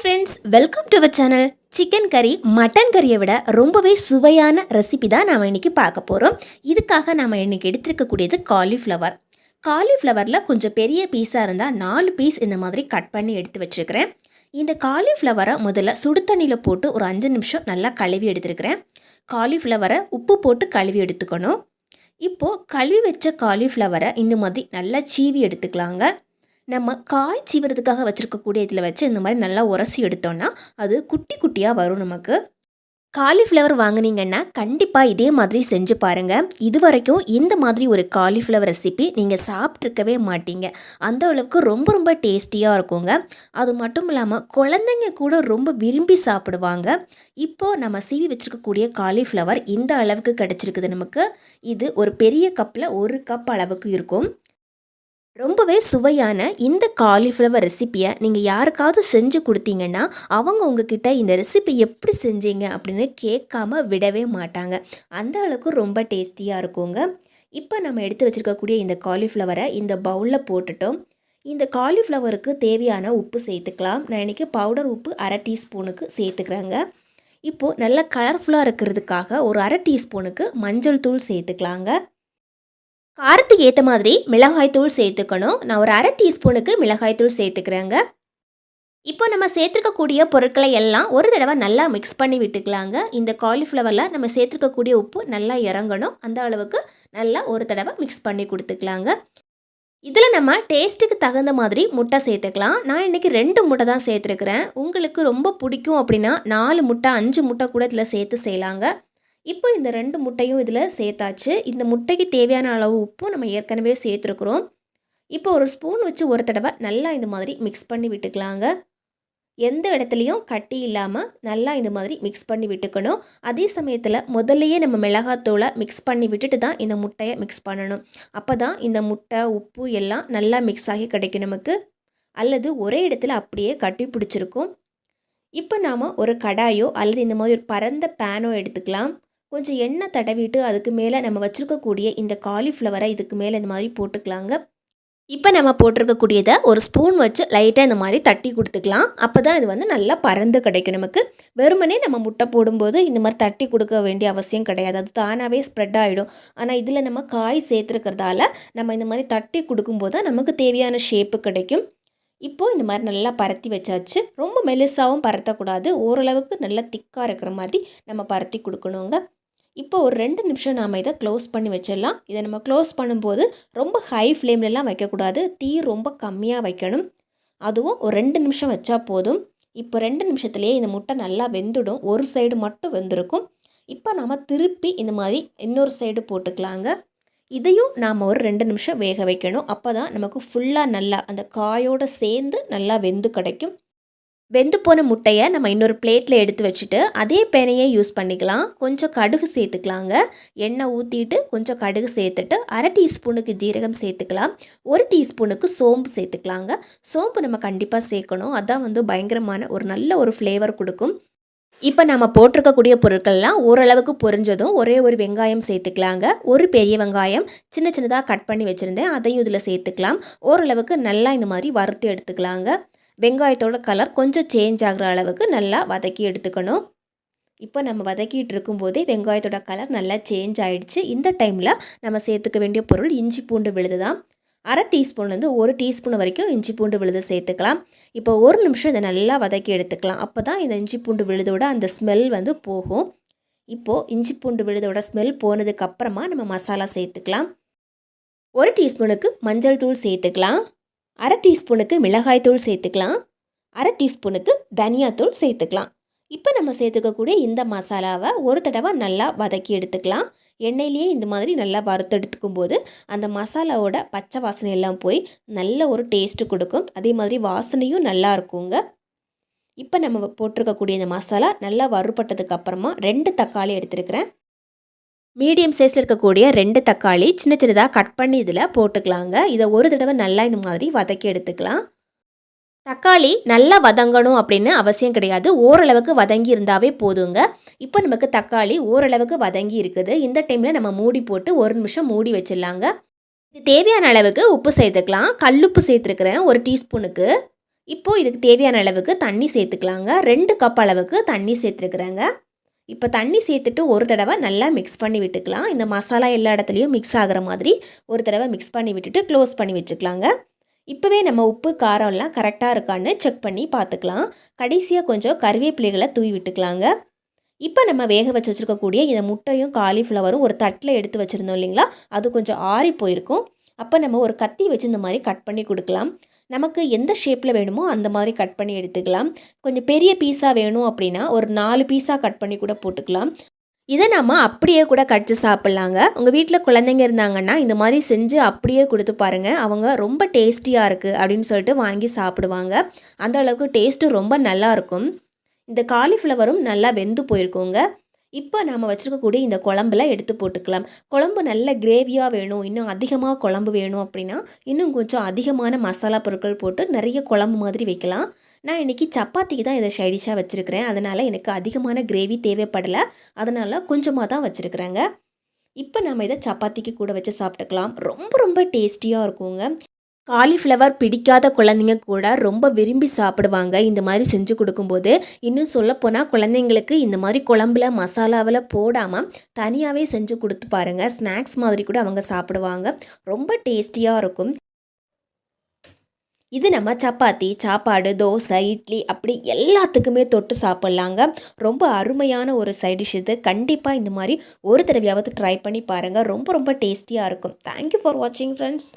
Friends welcome to our channel chicken கறி mutton கறியை விட ரொம்பவே சுவையான ரெசிபி தான் நாம் இன்றைக்கி பார்க்க போகிறோம் இதுக்காக நாம் இன்றைக்கி எடுத்திருக்கக்கூடியது காலிஃப்ளவர் காலிஃப்ளவரில் கொஞ்சம் பெரிய பீஸாக இருந்தால் நாலு பீஸ் இந்த மாதிரி கட் பண்ணி எடுத்து வச்சுருக்கிறேன். இந்த காலிஃப்ளவரை முதல்ல சுடு தண்ணியில் போட்டு ஒரு அஞ்சு நிமிஷம் நல்லா கழுவி எடுத்துருக்கிறேன். காலிஃப்ளவரை உப்பு போட்டு கழுவி எடுத்துக்கணும். இப்போது கழுவி வச்ச காலிஃப்ளவரை இந்த மாதிரி நல்லா சீவி எடுத்துக்கலாங்க. நம்ம காய் சீவுறதுக்காக வச்சுருக்கக்கூடிய இதில் வச்சு இந்த மாதிரி நல்லா உரசி எடுத்தோம்னா அது குட்டி குட்டியாக வரும் நமக்கு. காலிஃப்ளவர் வாங்குனீங்கன்னா கண்டிப்பாக இதே மாதிரி செஞ்சு பாருங்கள் இது வரைக்கும் இந்த மாதிரி ஒரு காலிஃப்ளவர் ரெசிபி நீங்கள் சாப்பிட்ருக்கவே மாட்டீங்க. அந்த அளவுக்கு ரொம்ப ரொம்ப டேஸ்டியாக இருக்குங்க. அது மட்டும் இல்லாமல் குழந்தைங்க கூட ரொம்ப விரும்பி சாப்பிடுவாங்க. இப்போது நம்ம சீவி வச்சுருக்கக்கூடிய காலிஃப்ளவர் இந்த அளவுக்கு கிடச்சிருக்குது நமக்கு. இது ஒரு பெரிய கப்பில் ஒரு கப் அளவுக்கு இருக்கும். ரொம்பவே சுவையான இந்த காலிஃப்ளவர் ரெசிப்பியை நீங்கள் யாருக்காவது செஞ்சு கொடுத்தீங்கன்னா அவங்க உங்ககிட்ட இந்த ரெசிபி எப்படி செஞ்சீங்க அப்படின்னு கேட்காம விடவே மாட்டாங்க. அந்த அளவுக்கு ரொம்ப டேஸ்டியாக இருக்குங்க. இப்போ நம்ம எடுத்து வச்சுருக்கக்கூடிய இந்த காலிஃப்ளவரை இந்த பவுலில் போட்டுட்டோம். இந்த காலிஃப்ளவருக்கு தேவையான உப்பு சேர்த்துக்கலாம். நான் இன்றைக்கி பவுடர் உப்பு அரை டீஸ்பூனுக்கு சேர்த்துக்கிறேங்க. இப்போது நல்லா கலர்ஃபுல்லாக இருக்கிறதுக்காக ஒரு அரை டீஸ்பூனுக்கு மஞ்சள் தூள் சேர்த்துக்கலாங்க. காரத்துக்கு ஏற்ற மாதிரி மிளகாய்த்தூள் சேர்த்துக்கணும். நான் ஒரு அரை டீஸ்பூனுக்கு மிளகாய்த்தூள் சேர்த்துக்கிறேங்க. இப்போ நம்ம சேர்த்துருக்கக்கூடிய பொருட்களை எல்லாம் ஒரு தடவை நல்லா மிக்ஸ் பண்ணி விட்டுக்கலாங்க. இந்த காலிஃப்ளவரில் நம்ம சேர்த்துருக்கக்கூடிய உப்பு நல்லா இறங்கணும். அந்த அளவுக்கு நல்லா ஒரு தடவை மிக்ஸ் பண்ணி கொடுத்துக்கலாங்க. இதில் நம்ம டேஸ்ட்டுக்கு தகுந்த மாதிரி முட்டை சேர்த்துக்கலாம். நான் இன்றைக்கி ரெண்டு முட்டை தான் சேர்த்துருக்குறேன். உங்களுக்கு ரொம்ப பிடிக்கும் அப்படின்னா நாலு முட்டை அஞ்சு முட்டை கூட இதில் சேர்த்து செய்யலாங்க. இப்போ இந்த ரெண்டு முட்டையும் இதில் சேர்த்தாச்சு. இந்த முட்டைக்கு தேவையான அளவு உப்பும் நம்ம ஏற்கனவே சேர்த்துருக்குறோம். இப்போ ஒரு ஸ்பூன் வச்சு ஒரு தடவை நல்லா இந்த மாதிரி மிக்ஸ் பண்ணி விட்டுக்கலாங்க. எந்த இடத்துலையும் கட்டி இல்லாமல் நல்லா இந்த மாதிரி மிக்ஸ் பண்ணி விட்டுக்கணும். அதே சமயத்தில் முதல்லையே நம்ம மிளகாத்தூளை மிக்ஸ் பண்ணி விட்டுட்டு தான் இந்த முட்டையை மிக்ஸ் பண்ணணும். அப்போ தான் இந்த முட்டை உப்பு எல்லாம் நல்லா மிக்ஸ் ஆகி கிடைக்கும் நமக்கு. அல்லது ஒரே இடத்துல அப்படியே கட்டி பிடிச்சிருக்கும். இப்போ நாம் ஒரு கடாயோ அல்லது இந்த மாதிரி ஒரு பரந்த பேனோ எடுத்துக்கலாம். கொஞ்சம் எண்ணெய் தடவிட்டு அதுக்கு மேலே நம்ம வச்சுருக்கக்கூடிய இந்த காலிஃப்ளவரை இதுக்கு மேலே இந்த மாதிரி போட்டுக்கலாங்க. இப்போ நம்ம போட்டிருக்கக்கூடியதை ஒரு ஸ்பூன் வச்சு லைட்டாக இந்த மாதிரி தட்டி கொடுத்துக்கலாம். அப்போ தான் இது வந்து நல்லா பறந்து கிடைக்கும் நமக்கு. வெறுமனே நம்ம முட்டை போடும்போது இந்த மாதிரி தட்டி கொடுக்க வேண்டிய அவசியம் கிடையாது. அது தானாகவே ஸ்ப்ரெட் ஆகிடும் ஆனால் இதில் நம்ம காய் சேர்த்துருக்கிறதால நம்ம இந்த மாதிரி தட்டி கொடுக்கும்போது நமக்கு தேவையான ஷேப்பு கிடைக்கும். இப்போது இந்த மாதிரி நல்லா பரத்தி வச்சாச்சு. ரொம்ப மெலிசாகவும் பரத்தக்கூடாது. ஓரளவுக்கு நல்லா திக்காக இருக்கிற மாதிரி நம்ம பரத்தி கொடுக்கணுங்க. இப்போ ஒரு ரெண்டு நிமிஷம் நாம் இதை க்ளோஸ் பண்ணி வச்சிடலாம். இதை நம்ம க்ளோஸ் பண்ணும்போது ரொம்ப ஹை ஃப்ளேம்லலாம் வைக்கக்கூடாது. தீ ரொம்ப கம்மியாக வைக்கணும். அதுவும் ஒரு ரெண்டு நிமிஷம் வச்சா போதும். இப்போ ரெண்டு நிமிஷத்துலேயே இந்த முட்டை நல்லா வெந்துடும். ஒரு சைடு மட்டும் வெந்திருக்கும். இப்போ நம்ம திருப்பி இந்த மாதிரி இன்னொரு சைடு போட்டுக்கலாங்க. இதையும் நாம் ஒரு ரெண்டு நிமிஷம் வேக வைக்கணும். அப்போ தான் நமக்கு ஃபுல்லாக நல்லா அந்த காயோடு சேர்ந்து நல்லா வெந்து கிடைக்கும். வெந்து போன முட்டையை நம்ம இன்னொரு பிளேட்டில் எடுத்து வச்சுட்டு அதே பேனையே யூஸ் பண்ணிக்கலாம். கொஞ்சம் கடுகு சேர்த்துக்கலாங்க. எண்ணெய் ஊற்றிட்டு கொஞ்சம் கடுகு சேர்த்துட்டு அரை டீஸ்பூனுக்கு ஜீரகம் சேர்த்துக்கலாம். ஒரு டீஸ்பூனுக்கு சோம்பு சேர்த்துக்கலாங்க. சோம்பு நம்ம கண்டிப்பாக சேர்க்கணும். அதான் வந்து பயங்கரமான ஒரு நல்ல ஒரு ஃப்ளேவர் கொடுக்கும். இப்போ நம்ம போட்டிருக்கக்கூடிய பொருட்கள்லாம் ஓரளவுக்கு பொரிஞ்சதும் ஒரே ஒரு வெங்காயம் சேர்த்துக்கலாங்க. ஒரு பெரிய வெங்காயம் சின்ன சின்னதாக கட் பண்ணி வச்சுருந்தேன். அதையும் இதில் சேர்த்துக்கலாம். ஓரளவுக்கு நல்லா இந்த மாதிரி வறுத்து எடுத்துக்கலாங்க. வெங்காயத்தோட கலர் கொஞ்சம் சேஞ்ச் ஆகிற அளவுக்கு நல்லா வதக்கி எடுத்துக்கணும். இப்போ நம்ம வதக்கிட்டு இருக்கும்போதே வெங்காயத்தோட கலர் நல்லா சேஞ்ச் ஆகிடுச்சு இந்த டைமில் நம்ம சேர்த்துக்க வேண்டிய பொருள் இஞ்சி பூண்டு விழுது தான் அரை டீஸ்பூன்லேருந்து ஒரு டீஸ்பூன் வரைக்கும் இஞ்சி பூண்டு விழுது சேர்த்துக்கலாம். இப்போ ஒரு நிமிஷம் இதை நல்லா வதக்கி எடுத்துக்கலாம். அப்போ தான் இந்த இஞ்சி பூண்டு விழுதோட அந்த ஸ்மெல் வந்து போகும். இப்போது இஞ்சி பூண்டு விழுதோட ஸ்மெல் போனதுக்கப்புறமா நம்ம மசாலா சேர்த்துக்கலாம். ஒரு டீஸ்பூனுக்கு மஞ்சள் தூள் சேர்த்துக்கலாம். அரை டீஸ்பூனுக்கு மிளகாய்த்தூள் சேர்த்துக்கலாம். அரை டீஸ்பூனுக்கு தனியாத்தூள் சேர்த்துக்கலாம். இப்போ நம்ம சேர்த்துக்கக்கூடிய இந்த மசாலாவை ஒரு தடவை நல்லா வதக்கி எடுத்துக்கலாம். எண்ணெயிலேயே இந்த மாதிரி நல்லா வறுத்தெடுத்துக்கும் போது அந்த மசாலாவோட பச்சை வாசனை எல்லாம் போய் நல்ல ஒரு டேஸ்ட்டு கொடுக்கும். அதே மாதிரி வாசனையும் நல்லா இருக்குங்க. இப்போ நம்ம போட்டிருக்கக்கூடிய இந்த மசாலா நல்லா வறுபட்டதுக்கு அப்புறமா ரெண்டு தக்காளி எடுத்துருக்கிறேன். மீடியம் சைஸில் இருக்கக்கூடிய ரெண்டு தக்காளி சின்ன சின்னதாக கட் பண்ணி இதில் போட்டுக்கலாங்க. இதை ஒரு தடவை நல்லா இந்த மாதிரி வதக்கி எடுத்துக்கலாம். தக்காளி நல்லா வதங்கணும் அப்படின்னு அவசியம் கிடையாது. ஓரளவுக்கு வதங்கி இருந்தாவே போதுங்க. இப்போ நமக்கு தக்காளி ஓரளவுக்கு வதங்கி இருக்குது. இந்த டைமில் நம்ம மூடி போட்டு ஒரு நிமிஷம் மூடி வச்சிடலாங்க. இது தேவையான அளவுக்கு உப்பு சேர்த்துக்கலாம். கல்லுப்பு சேர்த்துருக்குறேன் ஒரு டீஸ்பூனுக்கு இப்போது இதுக்கு தேவையான அளவுக்கு தண்ணி சேர்த்துக்கலாங்க. ரெண்டு கப் அளவுக்கு தண்ணி சேர்த்துருக்குறேங்க. இப்போ தண்ணி சேர்த்துட்டு ஒரு தடவை நல்லா மிக்ஸ் பண்ணி விட்டுக்கலாம். இந்த மசாலா எல்லா இடத்துலையும் மிக்ஸ் ஆகிற மாதிரி ஒரு தடவை மிக்ஸ் பண்ணி விட்டுட்டு க்ளோஸ் பண்ணி வச்சுக்கலாங்க. இப்போவே நம்ம உப்பு காரம்லாம் கரெக்டாக இருக்கான்னு செக் பண்ணி பார்த்துக்கலாம். கடைசியாக கொஞ்சம் கருவேப்பிலைகளை தூவி விட்டுக்கலாங்க. இப்போ நம்ம வேக வச்சு வச்சுருக்கக்கூடிய இந்த முட்டையும் காலிஃப்ளவரும் ஒரு தட்டில் எடுத்து வச்சுருந்தோம் இல்லைங்களா? அது கொஞ்சம் ஆறி போயிருக்கும் அப்போ நம்ம ஒரு கத்தி வச்சு இந்த மாதிரி கட் பண்ணி கொடுக்கலாம். நமக்கு எந்த ஷேப்பில் வேணுமோ அந்த மாதிரி கட் பண்ணி எடுத்துக்கலாம். கொஞ்சம் பெரிய பீஸாக வேணும் அப்படின்னா ஒரு நாலு பீஸாக கட் பண்ணி கூட போட்டுக்கலாம். இதை நம்ம அப்படியே கூட கடிச்சு சாப்பிட்லாங்க. உங்கள் வீட்டில் குழந்தைங்க இருந்தாங்கன்னா இந்த மாதிரி செஞ்சு அப்படியே கொடுத்து பாருங்கள் அவங்க ரொம்ப டேஸ்டியாக இருக்குது அப்படின்னு சொல்லிட்டு வாங்கி சாப்பிடுவாங்க. அந்த அளவுக்கு டேஸ்ட்டு ரொம்ப நல்லா இருக்கும். இந்த காலிஃப்ளவரும் நல்லா வெந்து போயிருக்கோங்க. இப்போ நாம் வச்சுருக்கக்கூடிய இந்த குழம்புல எடுத்து போட்டுக்கலாம். குழம்பு நல்ல கிரேவியாக வேணும். இன்னும் அதிகமாக குழம்பு வேணும் அப்படின்னா இன்னும் கொஞ்சம் அதிகமான மசாலா பொருட்கள் போட்டு நிறைய குழம்பு மாதிரி வைக்கலாம். நான் இன்றைக்கி சப்பாத்திக்கு தான் இதை சைடிஷாக வச்சுருக்கிறேன். அதனால் எனக்கு அதிகமான கிரேவி தேவைப்படலை. அதனால் கொஞ்சமாக தான் வச்சுருக்குறேங்க. இப்போ நம்ம இதை சப்பாத்திக்கு கூட வச்சு சாப்பிட்டுக்கலாம். ரொம்ப ரொம்ப டேஸ்டியாக இருக்குங்க. காலிஃப்ளவர் பிடிக்காத குழந்தைங்க கூட ரொம்ப விரும்பி சாப்பிடுவாங்க. இந்த மாதிரி செஞ்சு கொடுக்கும்போது இன்னும் சொல்லப்போனால் குழந்தைங்களுக்கு இந்த மாதிரி குழம்புல மசாலாவில் போடாமல் தனியாகவே செஞ்சு கொடுத்து பாருங்கள் ஸ்நாக்ஸ் மாதிரி கூட அவங்க சாப்பிடுவாங்க. ரொம்ப டேஸ்டியாக இருக்கும். இது நம்ம சப்பாத்தி சாப்பாடு தோசை இட்லி அப்படி எல்லாத்துக்குமே தொட்டு சாப்பிட்லாங்க. ரொம்ப அருமையான ஒரு சைட் டிஷ் இது. கண்டிப்பாக இந்த மாதிரி ஒரு தடவையாவது ட்ரை பண்ணி பாருங்கள் ரொம்ப ரொம்ப டேஸ்டியாக இருக்கும். தேங்க்யூ ஃபார் வாட்சிங் ஃப்ரெண்ட்ஸ்